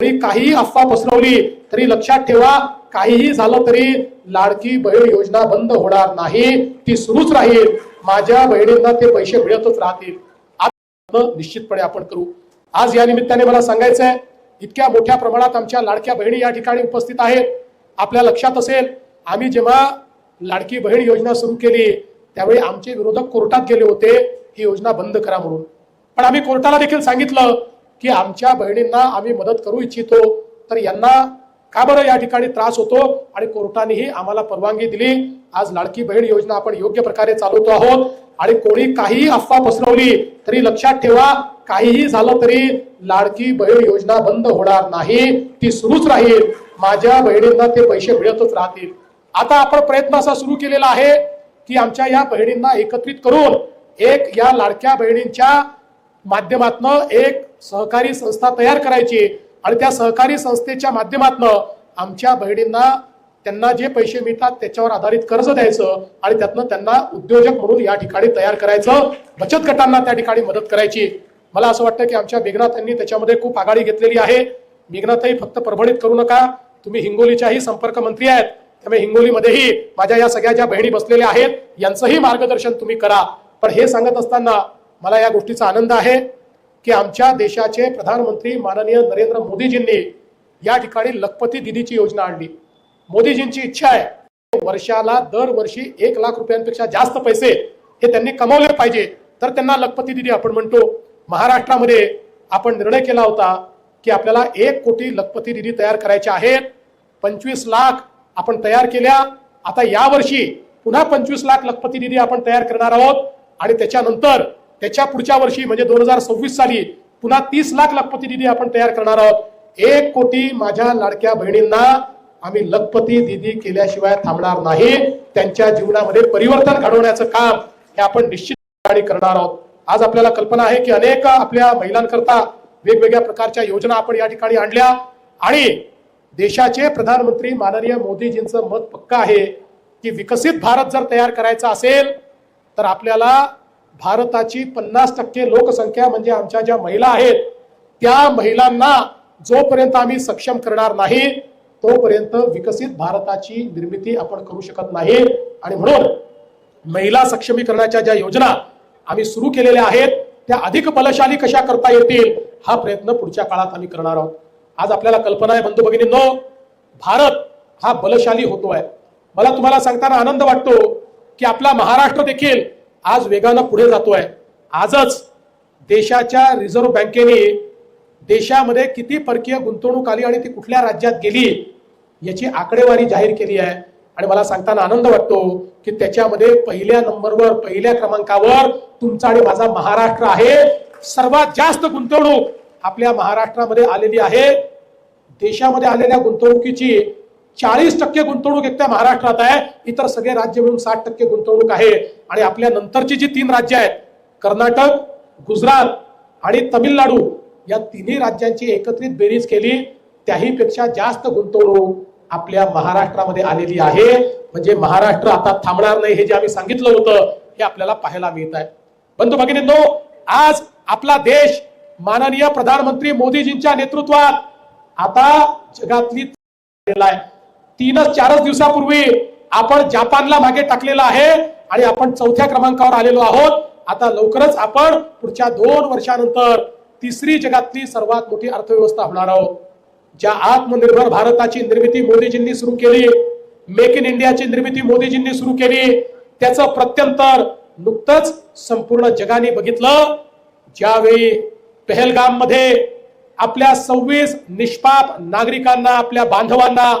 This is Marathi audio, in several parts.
तरी काहीही अफवा पसरवली तरी लक्षात ठेवा काहीही झालं तरी लाडकी बहीण योजना बंद होणार नाही ती सुरूच राहील. माझ्या बहिणींना ते पैसे मिळतच राहतील. निश्चितपणे आपण करू. आज या निमित्ताने मला सांगायचं आहे इतक्या मोठ्या प्रमाणात आमच्या लाडक्या बहिणी या ठिकाणी उपस्थित आहेत. आपल्या लक्षात असेल आम्ही जेव्हा लाडकी बहीण योजना सुरू केली त्यावेळी आमचे विरोधक कोर्टात गेले होते ही योजना बंद करा म्हणून. पण आम्ही कोर्टाला देखील सांगितलं की आमच्या बहिणींना आम्ही मदत करू इच्छितो. तर यांना का बरं या ठिकाणी त्रास होतो आणि कोर्टानेही आम्हाला परवानगी दिली? आज लाडकी बहीण योजना आपण योग्य प्रकारे चालवतो आहोत आणि कोणी काहीही अफवा पसरवली तरी लक्षात ठेवा काहीही झालं तरी लाडकी बहीण योजना बंद होणार नाही ती सुरूच राहील. माझ्या बहिणींना ते पैसे मिळतच राहतील. आता आपण प्रयत्न असा सुरू केलेला आहे की आमच्या या बहिणींना एकत्रित करून एक या लाडक्या बहिणींच्या माध्यमातनं एक सहकारी संस्था तयार करायची आणि त्या सहकारी संस्थेच्या माध्यमातनं आमच्या बहिणींना त्यांना जे पैसे मिळतात त्याच्यावर आधारित कर्ज द्यायचं आणि त्यातनं त्यांना उद्योजक म्हणून या ठिकाणी तयार करायचं. बचत गटांना त्या ठिकाणी मदत करायची. मला असं वाटतं की आमच्या मेघनाथांनी त्याच्यामध्ये खूप आघाडी घेतलेली आहे. मेघनाथही फक्त परभणीत करू नका. तुम्ही हिंगोलीच्याही संपर्क मंत्री आहेत. त्यामुळे हिंगोलीमध्येही माझ्या या सगळ्या ज्या बहिणी बसलेल्या आहेत यांचंही मार्गदर्शन तुम्ही करा. पण हे सांगत असताना मला या गोष्टीचा आनंद आहे की आमच्या देशाचे प्रधानमंत्री माननीय नरेंद्र मोदीजींनी या ठिकाणी लखपती दिदीची योजना आणली. मोदीजींची इच्छा आहे वर्षाला दरवर्षी एक लाख रुपयांपेक्षा जास्त पैसे हे त्यांनी कमवले पाहिजे. तर त्यांना लखपती दिदी आपण म्हणतो. महाराष्ट्रामध्ये आपण निर्णय केला होता की आपल्याला एक कोटी लखपती दिदी तयार करायच्या आहेत. पंचवीस लाख आपण तयार केल्या. आता यावर्षी पुन्हा पंचवीस लाख लखपती निधी आपण तयार करणार आहोत. आणि त्याच्यानंतर त्याच्या पुढच्या वर्षी म्हणजे दोन हजार सव्वीस साली पुन्हा तीस लाख लखपती दिदी आपण तयार करणार आहोत. एक कोटी माझ्या लाडक्या बहिणींना आम्ही लखपती दिदी केल्याशिवाय थांबणार नाही. त्यांच्या जीवनामध्ये परिवर्तन घडवण्याचं काम हे आपण निश्चित करणार आहोत. आज आपल्याला कल्पना आहे की अनेक आपल्या महिलांकरता वेगवेगळ्या प्रकारच्या योजना आपण या ठिकाणी आणल्या आणि देशाचे प्रधानमंत्री माननीय मोदीजींचं मत पक्क आहे की विकसित भारत जर तयार करायचा असेल तर आपल्याला भारताची पन्नास टक्के लोकसंख्या म्हणजे आमच्या ज्या महिला आहेत त्या महिलांना जोपर्यंत आम्ही सक्षम करणार नाही तोपर्यंत विकसित भारताची निर्मिती आपण करू शकत नाही. आणि म्हणून महिला सक्षमीकरणाच्या ज्या योजना आम्ही सुरू केलेल्या आहेत त्या अधिक बलशाली कशा करता येतील हा प्रयत्न पुढच्या काळात आम्ही करणार आहोत. आज आपल्याला कल्पना आहे बंधू भगिनींनो भारत हा बलशाली होतो आहे मला तुम्हाला सांगताना आनंद वाटतो की आपला महाराष्ट्र देखील आज वेगानं पुढे जातोय. आजच देशाच्या रिझर्व्ह बँकेने देशामध्ये किती परकीय गुंतवणूक आली आणि ती कुठल्या राज्यात गेली याची आकडेवारी जाहीर केली आहे. आणि मला सांगताना आनंद वाटतो की त्याच्यामध्ये पहिल्या नंबरवर पहिल्या क्रमांकावर तुमचा आणि माझा महाराष्ट्र आहे. सर्वात जास्त गुंतवणूक आपल्या महाराष्ट्रामध्ये आलेली आहे. देशामध्ये आलेल्या गुंतवणुकीची चाळीस टक्के गुंतवणूक एकट्या महाराष्ट्रात आहे. इतर सगळे राज्य मिळून साठ टक्के गुंतवणूक आहे. आणि आपल्या नंतरची जी तीन राज्य आहेत कर्नाटक गुजरात आणि तमिळनाडू या तिन्ही राज्यांची एकत्रित बेरीज केली. त्याही पेक्षा जास्त गुंतवणूक आपल्या महाराष्ट्रामध्ये आलेली आहे. म्हणजे महाराष्ट्र आता थांबणार नाही हे जे आम्ही सांगितलं होतं हे आपल्याला पाहायला मिळत आहे. बंधू भगिनींनो आज आपला देश माननीय प्रधानमंत्री मोदीजींच्या नेतृत्वात आता जगातली आहे तीनच चारच दिवसापूर्वी आपण जपानला मागे टाकलेला आहे आणि आपण चौथ्या क्रमांकावर आलेलो आहोत. आता लवकरच आपण पुढच्या दोन वर्षानंतर तिसरी जगातली सर्वात मोठी अर्थव्यवस्था होणार आहोत. ज्या आत्मनिर्भर भारताची निर्मिती मोदीजींनी सुरू केली मेक इन इंडियाची निर्मिती मोदीजींनी सुरू केली त्याचं प्रत्यंतर नुकतंच संपूर्ण जगाने बघितलं. ज्यावेळी पहलगाममध्ये आपल्या सव्वीस निष्पाप नागरिकांना आपल्या बांधवांना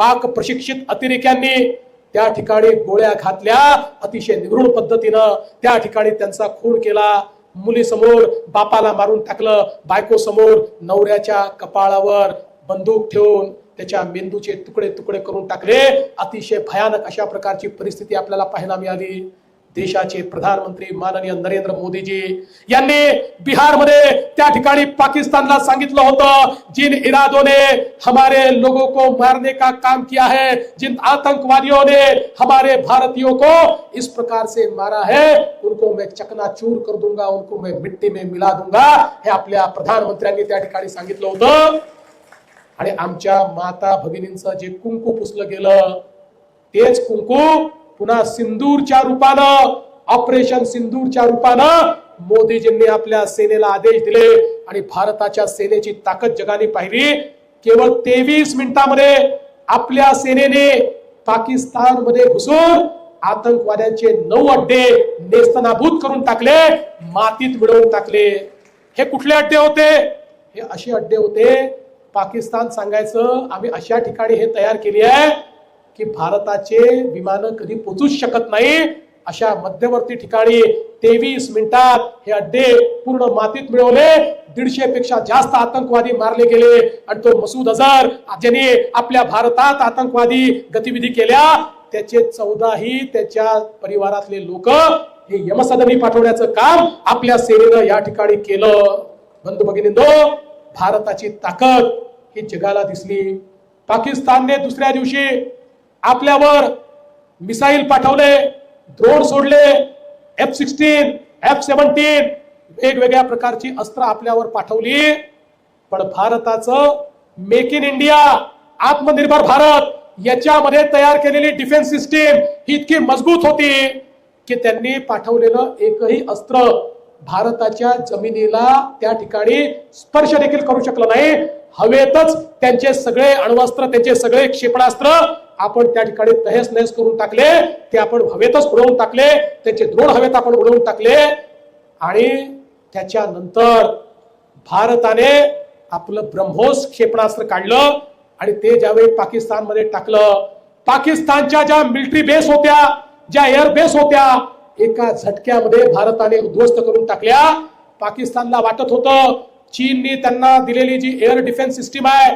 पाक प्रशिक्षित अतिरेक्यांनी त्या ठिकाणी गोळ्या घातल्या. अतिशय निगृढ पद्धतीनं त्या ठिकाणी त्यांचा खून केला. मुलीसमोर बापाला मारून टाकलं. बायको समोर नवऱ्याच्या कपाळावर बंदूक ठेवून त्याच्या मेंदूचे तुकडे तुकडे करून टाकले. अतिशय भयानक अशा प्रकारची परिस्थिती आपल्याला पाहायला मिळाली. देशाचे प्रधानमंत्री माननीय नरेंद्र मोदीजी यांनी बिहारमध्ये त्या ठिकाणी पाकिस्तानला सांगितलं होतं जिन इरादों ने हमारे लोगों को मारने का काम किया है जिन आतंकवादियों ने हमारे भारतीयों को इस प्रकार से मारा है उनको मैं चकनाचूर कर दूंगा उनको मैं मिट्टी में मिला दूंगा हे आपल्या प्रधानमंत्र्यांनी त्या ठिकाणी सांगितलं होतं. आणि आमच्या माता भगिनींचं जे कुंकू पुसलं गेलं तेच कुंकू पुन्हा सिंदूरच्या रूपानं ऑपरेशन सिंदूरच्या रूपानं मोदीजींनी आपल्या सेनेला आदेश दिले आणि भारताच्या सेनेची ताकद जगाने पाहिली. केवळ तेवीस मिनिटांमध्ये आपल्या सेनेने पाकिस्तानमध्ये घुसून आतंकवाद्यांचे नऊ अड्डे नेस्तनाभूत करून टाकले मातीत मिळवून टाकले. हे कुठले अड्डे होते? हे असे अड्डे होते पाकिस्तान सांगायचं आम्ही अशा ठिकाणी हे तयार केली आहे की भारताचे विमानं कधी पोचूच शकत नाही. अशा मध्यवर्ती ठिकाणी तेवीस मिनिटात हे अड्डे पूर्ण मातीत मिळवले. दीडशे पेक्षा जास्त आतंकवादी मारले गेले. आणि तो मसूद अझर ज्याने आपल्या भारतात आतंकवादी गतिविधी केल्या त्याचे चौदाही त्याच्या परिवारातले लोक हे यमसदनी पाठवण्याचं काम आपल्या सेनेनं या ठिकाणी केलं. बंधू भगिनींदो भारताची ताकद ही जगाला दिसली. पाकिस्तानने दुसऱ्या दिवशी आपल्यावर मिसाईल पाठवले ड्रोन सोडले एफ सिक्स्टीन एफ सेव्हन्टीन वेगवेगळ्या प्रकारची अस्त्र आपल्यावर पाठवली. पण भारताचं मेक इन इंडिया आत्मनिर्भर भारत याच्यामध्ये तयार केलेली डिफेन्स सिस्टीम ही इतकी मजबूत होती की त्यांनी पाठवलेलं एकही अस्त्र भारताच्या जमिनीला त्या ठिकाणी स्पर्श देखील करू शकलं नाही. हवेतच त्यांचे सगळे अण्वस्त्र त्यांचे सगळे क्षेपणास्त्र आपण त्या ठिकाणी तहेस नहेस करून टाकले ते आपण हवेतच उडवून टाकले त्याचे द्रोण हवेत आपण उडवून टाकले आणि त्याच्यानंतर भारताने आपलं ब्रह्मोस क्षेपणास्त्र काढलं आणि ते ज्यावेळी पाकिस्तानमध्ये टाकलं पाकिस्तानच्या ज्या मिलिटरी बेस होत्या ज्या एअर बेस होत्या एका झटक्यामध्ये भारताने उद्ध्वस्त करून टाकल्या. पाकिस्तानला वाटत होतं चीननी त्यांना दिलेली जी एअर डिफेन्स सिस्टीम आहे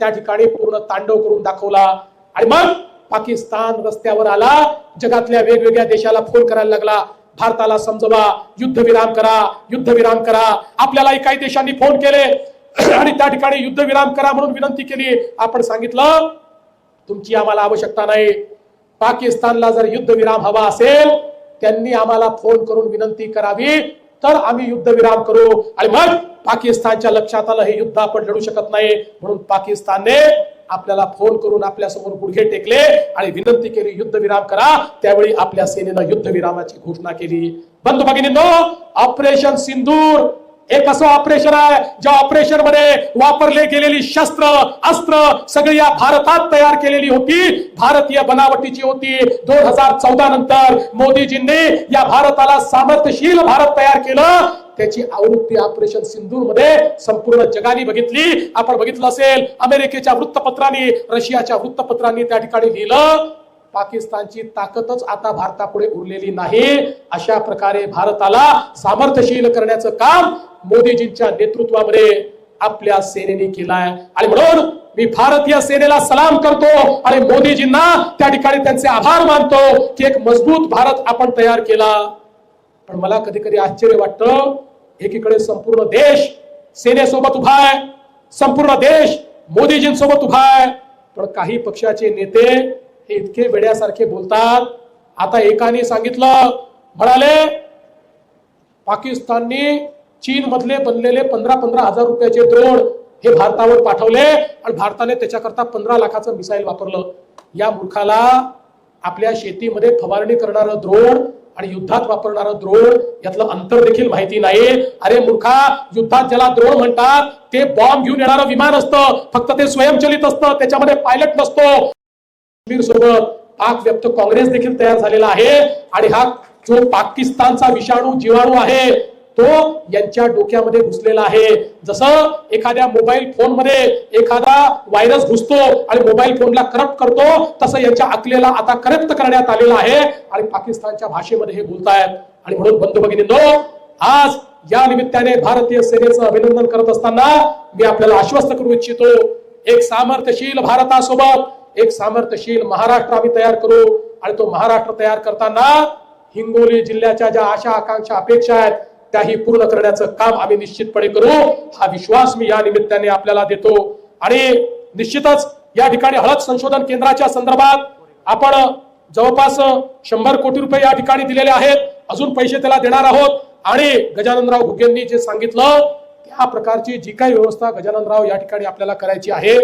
त्या ठिकाणी पूर्ण तांडव करून दाखवला. आणि मग पाकिस्तान रस्त्यावर आला. जगातल्या वेगवेगळ्या देशाला फोन करायला लागला. भारताला समजवा. युद्धविराम करा. युद्धविराम करा. आपल्यालाही काही देशांनी फोन केले. आणि त्या ठिकाणी युद्धविराम करा म्हणून विनंती केली. आपण सांगितलं तुमची आम्हाला आवश्यकता नाही. पाकिस्तानला जर युद्धविराम हवा असेल त्यांनी आम्हाला फोन करून विनंती करावी. तर आम्ही युद्धविराम करू आणि मग पाकिस्तानच्या लक्षात आलं हे युद्ध आपण लढू शकत नाही. म्हणून पाकिस्तानने आपल्याला फोन करून आपल्यासमोर गुडघे टेकले आणि विनंती केली युद्धविराम करा. त्यावेळी आपल्या सेनेनं युद्धविरामाची घोषणा केली. बंधू भगिनींनो ऑपरेशन सिंदूर एक असं ऑपरेशन आहे ज्या ऑपरेशनमध्ये वापरले गेलेली शस्त्र अस्त्र सगळी या भारतात तयार केलेली होती. भारतीय बनावटीची होती. दोन हजार चौदा नंतर मोदीजींनी या भारताला सामर्थ्यशील भारत तयार केलं. त्याची आवृत्ती ऑपरेशन सिंधूरमध्ये संपूर्ण जगाने बघितली. आपण बघितलं असेल अमेरिकेच्या वृत्तपत्रांनी रशियाच्या वृत्तपत्रांनी त्या ठिकाणी लिहिलं पाकिस्तानची ताकदच आता भारतापुढे उरलेली नाही. अशा प्रकारे भारताला सामर्थ्यशील करण्याचं काम मोदीजींच्या नेतृत्वामध्ये आपल्या सेनेने केलाय. आणि म्हणून मी भारतीय सेनेला सलाम करतो आणि मोदीजींना त्या ठिकाणी त्यांचे आभार मानतो की एक मजबूत भारत आपण तयार केला. पण मला कधी कधी आश्चर्य वाटतं एकीकडे संपूर्ण देश सेनेसोबत उभा आहे संपूर्ण देश मोदीजींसोबत उभा आहे. पण काही पक्षाचे नेते हे इतके वेड्यासारखे बोलतात. आता एकाने सांगितलं म्हणाले पाकिस्तानने चीन मधले बनलेले पंधरा पंधरा हजार रुपयाचे द्रोण हे भारतावर पाठवले आणि भारताने त्याच्याकरता पंधरा लाखाचं मिसाईल वापरलं. या मूर्खाला आपल्या शेतीमध्ये फवारणी करणारं द्रोण आणि युद्धात वापरणारं द्रोण यातलं अंतर देखील माहिती नाही. अरे मूर्खा युद्धात ज्याला द्रोण म्हणतात ते बॉम्ब घेऊन येणारं विमान असतं. फक्त ते स्वयंचलित असतं त्याच्यामध्ये पायलट नसतो. काश्मीर सोबत पाक व्यक्त काँग्रेस देखील तयार झालेला आहे आणि हा जो पाकिस्तानचा विषाणू जीवाणू आहे तो यांच्या डोक्यामध्ये घुसलेला आहे. जसं एखाद्या मोबाईल फोनमध्ये एखादा व्हायरस घुसतो आणि मोबाईल फोनला करप्ट करतो तसं यांच्या अकलेला आता करप्ट करण्यात आलेला आहे आणि पाकिस्तानच्या भाषेमध्ये हे बोलतायत. आणि म्हणून बंधू भगिनींनो आज या निमित्ताने भारतीय सेनेचं अभिनंदन करत असताना मी आपल्याला आश्वस्त करू इच्छितो एक सामर्थ्यशील भारतासोबत एक सामर्थ्यशील महाराष्ट्र आम्ही तयार करू. आणि तो महाराष्ट्र तयार करताना हिंगोली जिल्ह्याच्या ज्या आशा आकांक्षा अपेक्षा आहेत त्याही पूर्ण करण्याचं काम आम्ही निश्चितपणे करू. हा विश्वास मी या निमित्ताने आपल्याला देतो. आणि निश्चितच या ठिकाणी हळद संशोधन केंद्राच्या संदर्भात आपण जवळपास शंभर कोटी रुपये या ठिकाणी दिलेले आहेत. अजून पैसे त्याला देणार आहोत. आणि गजाननराव घुगेंनी जे सांगितलं त्या प्रकारची जी काही व्यवस्था गजाननराव या ठिकाणी आपल्याला करायची आहे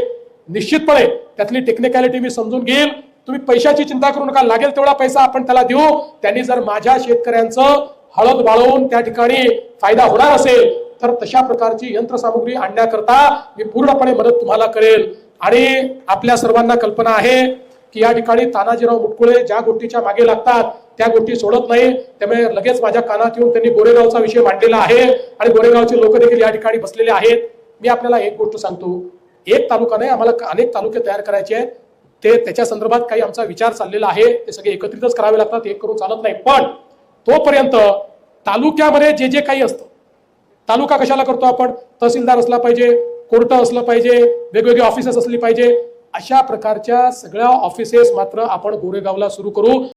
निश्चितपणे त्यातली टेक्निकॅलिटी मी समजून घेईल. तुम्ही पैशाची चिंता करू नका. लागेल तेवढा पैसा आपण त्याला देऊ. त्यांनी जर माझ्या शेतकऱ्यांचं हळद वाळवून त्या ठिकाणी फायदा होणार असेल तर तशा प्रकारची यंत्रसामुग्री आणण्याकरता मी पूर्णपणे मदत तुम्हाला करेल. आणि आपल्या सर्वांना कल्पना आहे की या ठिकाणी तानाजीराव मुटकुळे ज्या गोष्टीच्या मागे लागतात त्या गोष्टी सोडत नाही. त्यामुळे लगेच माझ्या कानात येऊन त्यांनी गोरेगावचा विषय मांडलेला आहे आणि गोरेगावचे लोक देखील या ठिकाणी बसलेले आहेत. मी आपल्याला एक गोष्ट सांगतो एक तालुका नाही आम्हाला अनेक तालुके तयार करायचे आहेत. ते त्याच्या संदर्भात काही आमचा विचार चाललेला आहे. ते सगळे एकत्रितच करावे लागतात एक करून चालत नाही. पण तोपर्यंत तालुक्यामध्ये जे जे काही असतं तालुका कशाला करतो आपण? तहसीलदार असला पाहिजे कोर्ट असलं पाहिजे वेगवेगळे ऑफिसेस असली पाहिजे अशा प्रकारच्या सगळ्या ऑफिसेस मात्र आपण गोरेगावला सुरू करू.